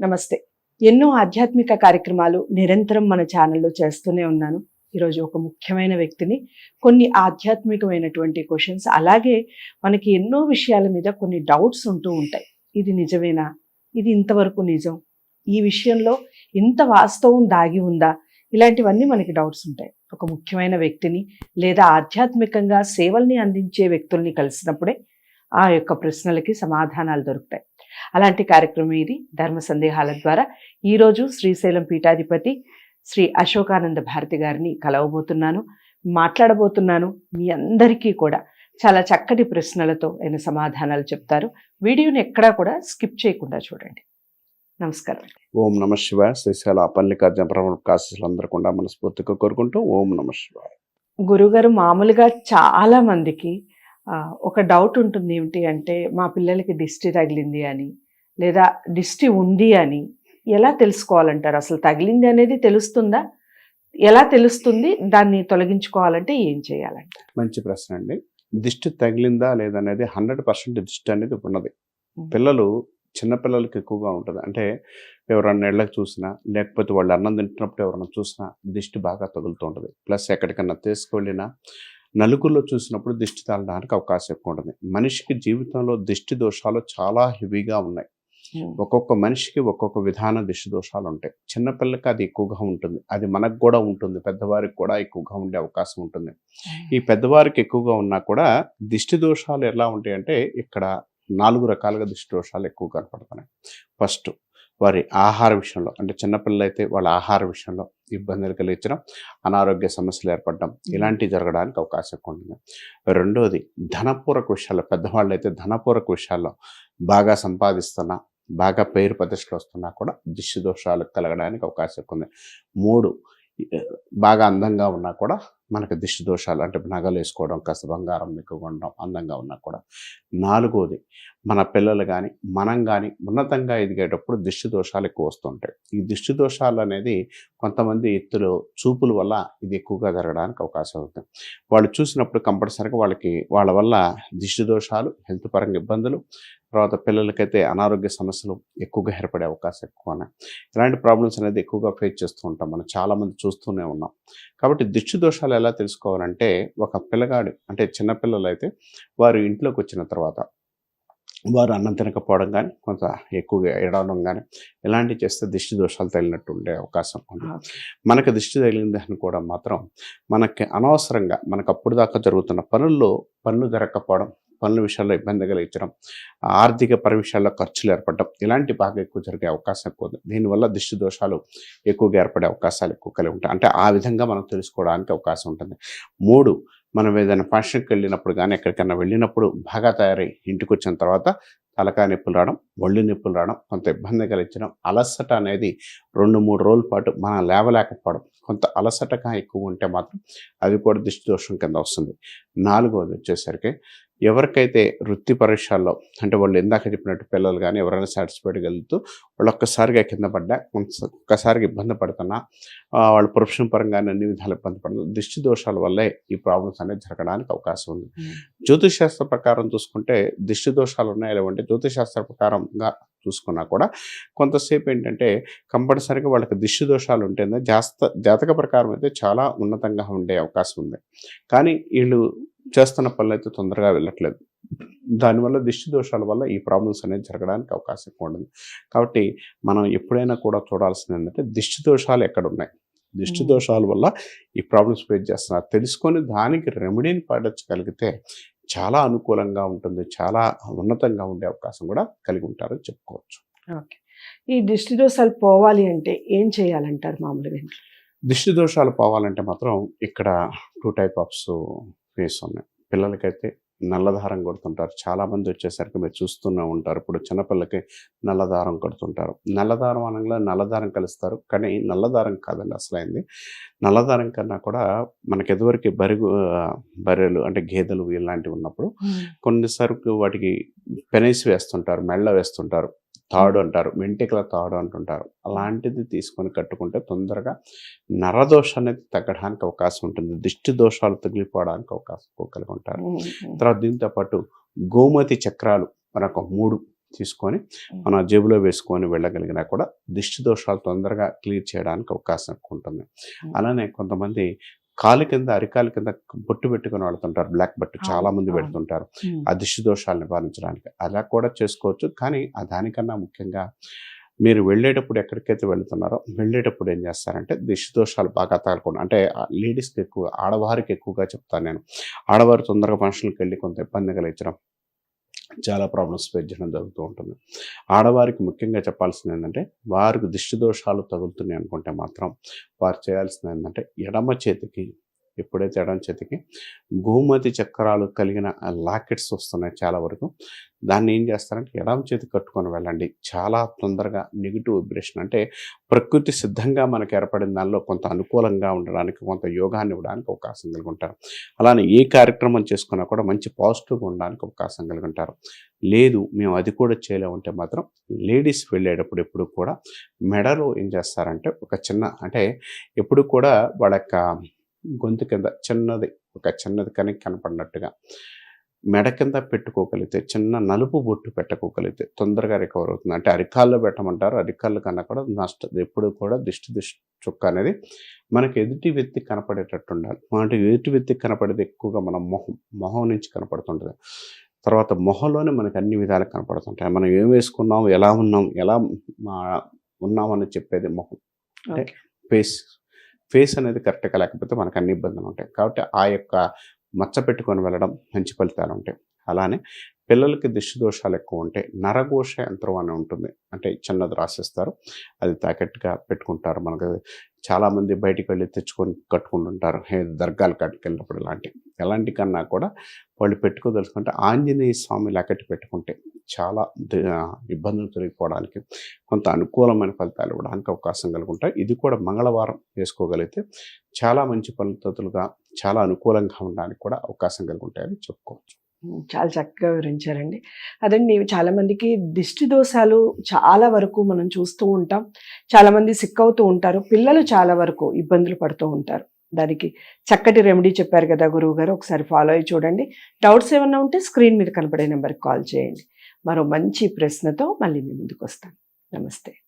నమస్తే. ఎన్నో ఆధ్యాత్మిక కార్యక్రమాలు నిరంతరం మన ఛానల్లో చేస్తూనే ఉన్నాను. ఈరోజు ఒక ముఖ్యమైన వ్యక్తిని కొన్ని ఆధ్యాత్మికమైనటువంటి క్వశ్చన్స్ అలాగే మనకి ఎన్నో విషయాల మీద కొన్ని డౌట్స్ ఉంటూ ఉంటాయి. ఇది నిజమేనా? ఇది ఇంతవరకు నిజం? ఈ విషయంలో ఇంత వాస్తవం దాగి ఉందా? ఇలాంటివన్నీ మనకి డౌట్స్ ఉంటాయి. ఒక ముఖ్యమైన వ్యక్తిని లేదా ఆధ్యాత్మికంగా సేవల్ని అందించే వ్యక్తుల్ని కలిసినప్పుడే ఆ యొక్క ప్రశ్నలకి సమాధానాలు దొరుకుతాయి. అలాంటి కార్యక్రమం ఇది. ధర్మ సందేహాల ద్వారా ఈరోజు శ్రీశైలం పీఠాధిపతి శ్రీ అశోకానంద భారతి గారిని కలవబోతున్నాను మాట్లాడబోతున్నాను. మీ అందరికీ కూడా చాలా చక్కటి ప్రశ్నలతో ఆయన సమాధానాలు చెప్తారు. వీడియోని ఎక్కడా కూడా స్కిప్ చేయకుండా చూడండి. నమస్కారం ఓం నమ శివాయ. శ్రీశైల పల్లికార్జున కాశీలందరూ కూడా మనస్ఫూర్తిగా కోరుకుంటూ ఓం నమ శివాయ. గురుగారు మామూలుగా చాలా మందికి ఒక డౌట్ ఉంటుంది ఏమిటి అంటే మా పిల్లలకి దిష్టి తగిలింది అని లేదా దిష్టి ఉంది అని ఎలా తెలుసుకోవాలంటారు? అసలు తగిలింది అనేది తెలుస్తుందా? ఎలా తెలుస్తుంది? దాన్ని తొలగించుకోవాలంటే ఏం చేయాలంటారు? మంచి ప్రశ్న అండి. దిష్టి తగిలిందా లేదనేది హండ్రెడ్ పర్సెంట్ దిష్టి అనేది ఉన్నది. పిల్లలు చిన్నపిల్లలకి ఎక్కువగా ఉంటుంది. అంటే ఎవరన్నా ఇళ్ళకి చూసినా లేకపోతే వాళ్ళు అన్నం తింటున్నప్పుడు ఎవరన్నా చూసినా దిష్టి బాగా తగులుతూ ఉంటుంది. ప్లస్ ఎక్కడికన్నా తీసుకువెళ్ళినా నలుగురిలో చూసినప్పుడు దిష్టి తగలడానికి అవకాశం ఎక్కువ ఉంటుంది. మనిషికి జీవితంలో దిష్టి దోషాలు చాలా హెవీగా ఉన్నాయి. ఒక్కొక్క మనిషికి ఒక్కొక్క విధాన దిష్టి దోషాలు ఉంటాయి. చిన్నపిల్లకి అది ఎక్కువగా ఉంటుంది. అది మనకు కూడా ఉంటుంది. పెద్దవారికి కూడా ఎక్కువగా ఉండే అవకాశం ఉంటుంది. ఈ పెద్దవారికి ఎక్కువగా ఉన్నా కూడా దిష్టి దోషాలు ఎలా ఉంటాయంటే ఇక్కడ నాలుగు రకాలుగా దిష్టి దోషాలు ఎక్కువ కనపడుతున్నాయి ఫస్ట్ వారి ఆహార విషయంలో అంటే చిన్నపిల్లలు అయితే వాళ్ళ ఆహార విషయంలో ఇబ్బందులు కలిగించడం అనారోగ్య సమస్యలు ఏర్పడడం ఇలాంటివి జరగడానికి అవకాశం ఉంటుంది. రెండోది ధనపూరక విషయాల్లో పెద్దవాళ్ళు అయితే ధనపూరక విషయాల్లో బాగా సంపాదిస్తున్నా బాగా పేరు ప్రతిష్టలు వస్తున్నా కూడా దిష్టి దోషాలు కలగడానికి అవకాశం ఉంది. మూడు బాగా అందంగా ఉన్నా కూడా మనకు దిష్టి దోషాలు అంటే నగలు వేసుకోవడం కాస్త బంగారం ఎక్కువగా ఉండడం అందంగా ఉన్నా కూడా. నాలుగోది మన పిల్లలు కానీ మనం కానీ ఉన్నతంగా ఎదిగేటప్పుడు దిష్టి దోషాలు ఎక్కువ వస్తుంటాయి. ఈ దిష్టి దోషాలు అనేది కొంతమంది ఎత్తులు చూపుల వల్ల ఇది ఎక్కువగా జరగడానికి అవకాశం అవుతుంది వాళ్ళు చూసినప్పుడు కంపల్సరీగా వాళ్ళకి వాళ్ళ వల్ల దిష్టి దోషాలు హెల్త్ పరంగా ఇబ్బందులు తర్వాత పిల్లలకైతే అనారోగ్య సమస్యలు ఎక్కువగా ఏర్పడే అవకాశం ఎక్కువ ఉన్నాయి ఇలాంటి ప్రాబ్లమ్స్ అనేది ఎక్కువగా ఫేస్ చేస్తూ ఉంటాం. మనం చాలామంది చూస్తూనే ఉన్నాం. కాబట్టి దిష్టి దోషాలు ఎలా తెలుసుకోవాలంటే ఒక పిల్లగాడు అంటే చిన్నపిల్లలు అయితే వారు ఇంట్లోకి వచ్చిన తర్వాత వారు అన్నం తినకపోవడం కానీ కొంత ఎక్కువగా ఏడవడం కానీ ఇలాంటివి చేస్తే దిష్టి దోషాలు తగిలినట్టు ఉండే అవకాశం ఉంది. మనకు దిష్టి తగిలింది అనుకోవడం మాత్రం మనకి అనవసరంగా మనకు అప్పుడు దాకా జరుగుతున్న పనుల్లో పనులు జరగకపోవడం పనుల విషయాల్లో ఇబ్బంది కలిగించడం ఆర్థిక పర విషయాల్లో ఖర్చులు ఏర్పడడం ఇలాంటి బాగా ఎక్కువ జరిగే అవకాశం ఎక్కువ ఉంది. దీనివల్ల దిష్టి దోషాలు ఎక్కువగా ఏర్పడే అవకాశాలు ఎక్కువ కలిగి ఉంటాయి. అంటే ఆ విధంగా మనం తెలుసుకోవడానికి అవకాశం ఉంటుంది. మూడు మనం ఏదైనా ఫంక్షన్కి వెళ్ళినప్పుడు కానీ ఎక్కడికైనా వెళ్ళినప్పుడు బాగా తయారై ఇంటికి వచ్చిన తర్వాత తలకాయ నొప్పులు రావడం ఒళ్ళు నొప్పులు రావడం కొంత ఇబ్బంది కలిగించడం అలసట అనేది రెండు మూడు రోజుల పాటు మనం లేవలేకపోవడం కొంత అలసటగా ఎక్కువ ఉంటే మాత్రం అది కూడా దిష్టి దోషం కింద వస్తుంది. నాలుగవది వచ్చేసరికి ఎవరికైతే వృత్తి పరీక్షల్లో అంటే వాళ్ళు ఇందాక చెప్పినట్టు పిల్లలు కానీ ఎవరైనా సాటిస్ఫైడ్ వెళ్తూ వాళ్ళు ఒక్కసారిగా కింద పడ్డా ఒక్కసారిగా ఇబ్బంది పడుతున్నా వాళ్ళ ప్రొఫెషన్ పరంగానే అన్ని విధాలు ఇబ్బంది పడుతుంది దిష్టి దోషాల వల్లే ఈ ప్రాబ్లమ్స్ అనేది జరగడానికి అవకాశం ఉంది. జ్యోతిష్ శాస్త్ర ప్రకారం చూసుకుంటే దిష్టి దోషాలు ఉన్నాయి లేవంటే జ్యోతిష్ శాస్త్ర ప్రకారంగా చూసుకున్నా కూడా కొంతసేపు ఏంటంటే కంపల్సరీగా వాళ్ళకి దిష్టి దోషాలు ఉంటేనే జాస్త జాతక ప్రకారం అయితే చాలా ఉన్నతంగా ఉండే అవకాశం ఉంది. కానీ వీళ్ళు చేస్తున్న పనులు అయితే తొందరగా వెళ్ళట్లేదు. దానివల్ల దిష్టి దోషాల వల్ల ఈ ప్రాబ్లమ్స్ అనేది జరగడానికి అవకాశం ఎక్కువ ఉంటుంది కాబట్టి మనం ఎప్పుడైనా కూడా చూడాల్సింది ఏంటంటే దిష్టి దోషాలు ఎక్కడ ఉన్నాయి? దిష్టి దోషాల వల్ల ఈ ప్రాబ్లమ్స్ ఫేస్ చేస్తున్నారు. తెలుసుకొని దానికి రెమెడీని పాటించగలిగితే చాలా అనుకూలంగా ఉంటుంది చాలా ఉన్నతంగా ఉండే అవకాశం కూడా కలిగి ఉంటారని చెప్పుకోవచ్చు. ఓకే. ఈ దిష్టి దోషాలు పోవాలి అంటే ఏం చేయాలంటారు మామూలుగా ఇంట్లో? దిష్టి దోషాలు పోవాలంటే మాత్రం ఇక్కడ టూ టైప్ ఆఫ్స్ ఫేస్ ఉన్నాయి. పిల్లలకైతే నల్లదారం కొడుతుంటారు. చాలా మంది వచ్చేసరికి మీరు చూస్తూనే ఉంటారు. ఇప్పుడు చిన్నపిల్లకి నల్లదారం కొడుతుంటారు. నల్లదారం అనగా నల్లదారం కలుస్తారు. కానీ నల్లదారం కాదండి అసలైంది. నల్లదారం కన్నా కూడా మనకి ఎదువరకు బరుగు బర్రెలు అంటే గేదెలు ఇలాంటివి ఉన్నప్పుడు కొన్నిసరికి వాటికి పెనేసి వేస్తుంటారు. మెళ్ళ వేస్తుంటారు. తాడు అంటారు వెంట్రుకల తాడు అంటుంటారు. అలాంటిది తీసుకొని కట్టుకుంటే తొందరగా నరదోష అనేది తగ్గడానికి అవకాశం ఉంటుంది. దిష్టి దోషాలు తగిలిపోవడానికి అవకాశం కలిగి ఉంటారు. తర్వాత దీంతో పాటు గోమతి చక్రాలు మనకు మూడు తీసుకొని మన జేబులో వేసుకొని వెళ్ళగలిగినా కూడా దిష్టి దోషాలు తొందరగా క్లియర్ చేయడానికి అవకాశం ఉంటుంది. అలానే కొంతమంది కాలు కింద అరికాలు కింద బొట్టు పెట్టుకొని వాడుతుంటారు బ్లాక్ బట్టు చాలా మంది. పెడుతుంటారు. ఉమ్, ఆ దిష్టి దోషాలు నివారించడానికి. అలా కూడా చేసుకోవచ్చు. కానీ ఆ దానికన్నా ముఖ్యంగా మీరు వెళ్ళేటప్పుడు ఎక్కడికైతే వెళ్తున్నారో వెళ్ళేటప్పుడు ఏం చేస్తారంటే దిష్టి దోషాలు బాగా తగలకుండా అంటే లేడీస్కి ఎక్కువ ఆడవారికి ఎక్కువగా చెప్తాను నేను. ఆడవారు తొందరగా ఫంక్షన్కి వెళ్ళి కొంత ఇబ్బంది కలిగించడం చాలా ప్రాబ్లమ్స్ ఫేస్ చేయడం జరుగుతూ ఉంటుంది. ఆడవారికి ముఖ్యంగా చెప్పాల్సింది ఏంటంటే వారికి దిష్టి దోషాలు తగులుతున్నాయి అనుకుంటే మాత్రం వారు చేయాల్సింది ఏంటంటే ఎడమ చేతికి ఎప్పుడైతే ఎడమ చేతికి. గోమతి చక్రాలు కలిగిన లాకెట్స్ వస్తున్నాయి చాలా వరకు. దాన్ని ఏం చేస్తారంటే ఎడమ చేతి కట్టుకొని వెళ్ళండి. చాలా తొందరగా నెగిటివ్ వైబ్రేషన్ అంటే ప్రకృతి సిద్ధంగా మనకి ఏర్పడిన దానిలో కొంత అనుకూలంగా ఉండడానికి కొంత యోగాన్ని ఇవ్వడానికి అవకాశం కలిగి ఉంటారు అలానే ఏ కార్యక్రమం చేసుకున్నా కూడా మంచి పాజిటివ్గా ఉండడానికి అవకాశం కలిగి ఉంటారు లేదు మేము అది కూడా చేయలేమంటే మాత్రం లేడీస్ వెళ్ళేటప్పుడు ఎప్పుడు కూడా మెడలో ఏం చేస్తారంటే ఒక చిన్న అంటే ఎప్పుడు కూడా వాళ్ళ యొక్క గొంతు కింద చిన్నది ఒక చిన్నది కనుక కనపడినట్టుగా మెడ కింద పెట్టుకోగలిగితే చిన్న నలుపు బొట్టు పెట్టుకోగలిగితే తొందరగా రికవర్ అవుతుంది. అంటే అరికాల్లో పెట్టమంటారు అరికాళ్ళు కన్నా కూడా నష్ట ఎప్పుడు కూడా దిష్టి దిష్టి చుక్క అనేది మనకి ఎదుటి వ్యక్తి కనపడేటట్టు ఉండాలి. అంటే ఎదుటి వ్యక్తి కనపడేది ఎక్కువగా మన మొహం మొహం నుంచి కనపడుతుంటుంది. తర్వాత మొహంలోనే మనకి అన్ని విధాలు కనపడుతుంటాయి. మనం ఏం వేసుకున్నాం ఎలా ఉన్నాం ఎలా ఉన్నామని చెప్పేది మొహం. అంటే. ఫేస్ ఫేస్ అనేది కరెక్ట్గా లేకపోతే మనకు అన్ని ఇబ్బందులు ఉంటాయి కాబట్టి ఆ యొక్క మచ్చ పెట్టుకొని వెళ్ళడం మంచి ఫలితాలు ఉంటాయి అలానే పిల్లలకి దిష్టి దోషాలు ఎక్కువ ఉంటాయి నరఘోష యంత్రం అని ఉంటుంది. అంటే చిన్నది రాసిస్తారు. అది తాకెట్టుగా పెట్టుకుంటారు. మనకు చాలామంది బయటికి వెళ్ళి తెచ్చుకొని కట్టుకుంటుంటారు. దర్గాలు కట్టుకెళ్ళినప్పుడు ఇలాంటి. ఎలాంటి కన్నా కూడా వాళ్ళు పెట్టుకోదలుచుకుంటే ఆంజనేయ స్వామి లాకెట్ పెట్టుకుంటే చాలా ఇబ్బందులు తొలగిపోవడానికి కొంత అనుకూలమైన ఫలితాలు ఇవ్వడానికి అవకాశం కలుగుంటాయి. ఇది కూడా మంగళవారం వేసుకోగలిగితే చాలా మంచి పద్ధతులుగా చాలా అనుకూలంగా ఉండడానికి కూడా అవకాశం కలుగుంటాయని చెప్పుకోవచ్చు. చాలా చక్కగా వివరించారండి. అదండి చాలామందికి దిష్టి దోషాలు చాలా వరకు మనం చూస్తూ ఉంటాం. చాలామంది సిక్ అవుతూ ఉంటారు. పిల్లలు చాలా వరకు ఇబ్బందులు పడుతూ ఉంటారు. దానికి చక్కటి రెమెడీ చెప్పారు కదా గురువు గారు. ఒకసారి ఫాలో అయ్యి చూడండి. డౌట్స్ ఏమన్నా ఉంటే స్క్రీన్ మీద కనపడే నెంబర్కి కాల్ చేయండి. మరో మంచి ప్రశ్నతో మళ్ళీ మీ ముందుకు వస్తాను. నమస్తే.